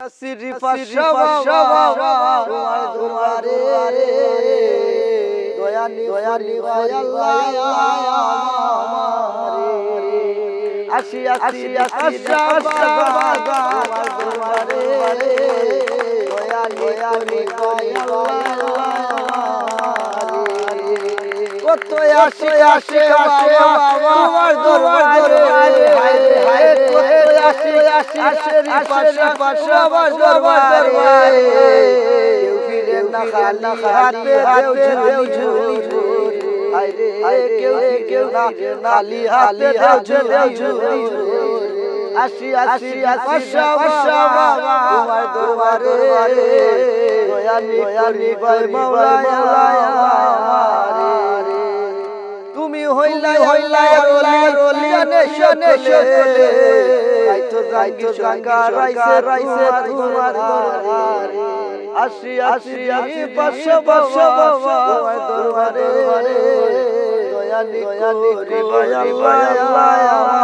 সিরি পাশা বাবা তোমার দরবারে দয়ানি দয়ানি আল্লাহ আমারে আসি আসি আসি বাবা তোমার দরবারে দয়ানি দয়ানি কত আসি আসি আসে তোমার দরবারে খালি হাতে ঝুলি আসি আসি তোমার দরবারে তুমি হইলা হইলা রলি রলি নেশনে সকলে আইতো জাগি সরকার রাইসে রাইছে তোমার দরবারে আসি আসি আসি পাশে বাবা তোমার দরবারে দয়ালি দয়ালি করি আল্লাহ